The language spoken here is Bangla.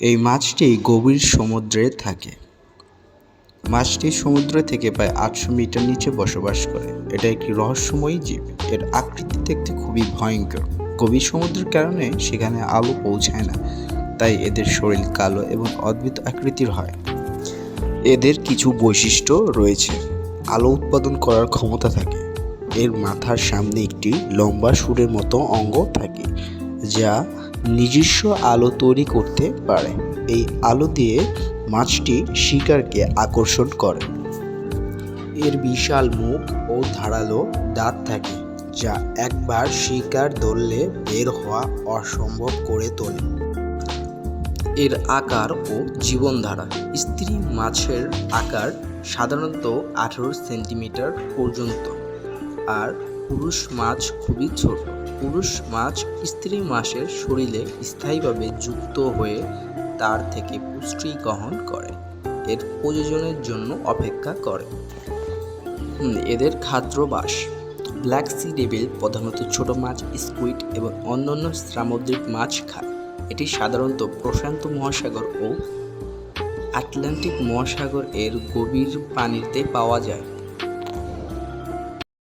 এই মাছটি গভীর সমুদ্রে থাকে। মাছটি সমুদ্র থেকে প্রায় আটশো মিটার নিচে বসবাস করে। এটা একটি রহস্যময়ী জীব। এর আকৃতি দেখতে খুবই ভয়ঙ্কর গভীর সমুদ্রের কারণে সেখানে আলো পৌঁছায় না। তাই এদের শরীর কালো এবং অদ্ভুত আকৃতির হয়। এদের কিছু বৈশিষ্ট্য রয়েছে। আলো উৎপাদন করার ক্ষমতা থাকে। এর মাথার সামনে একটি লম্বা সুরের মতো অঙ্গ থাকে, যা নিজস্ব আলো তৈরি করতে পারে। এই আলো দিয়ে মাছটি শিকারকে আকর্ষণ করে। এর বিশাল মুখ ও ধারালো দাঁত থাকে, যা একবার শিকার ধরলে বের হওয়া অসম্ভব করে তোলে। এর আকার ও জীবনধারা, স্ত্রী মাছের আকার সাধারণত আঠেরো সেন্টিমিটার পর্যন্ত, আর পুরুষ মাছ খুবই ছোট। পুরুষ মাছ স্ত্রী মাছের শরীরে স্থায়ীভাবে যুক্ত হয়ে তার থেকে পুষ্টি গ্রহণ করে। এর প্রয়োজনের জন্য অপেক্ষা করে। এদের খাদ্যবাস ব্ল্যাক সি ডেভিল প্রধানত ছোট মাছ, স্কুইড এবং অন্যান্য সামুদ্রিক মাছ খায়। এটি সাধারণত প্রশান্ত মহাসাগর ও আটলান্টিক মহাসাগর এর গভীর পানিতে পাওয়া যায়।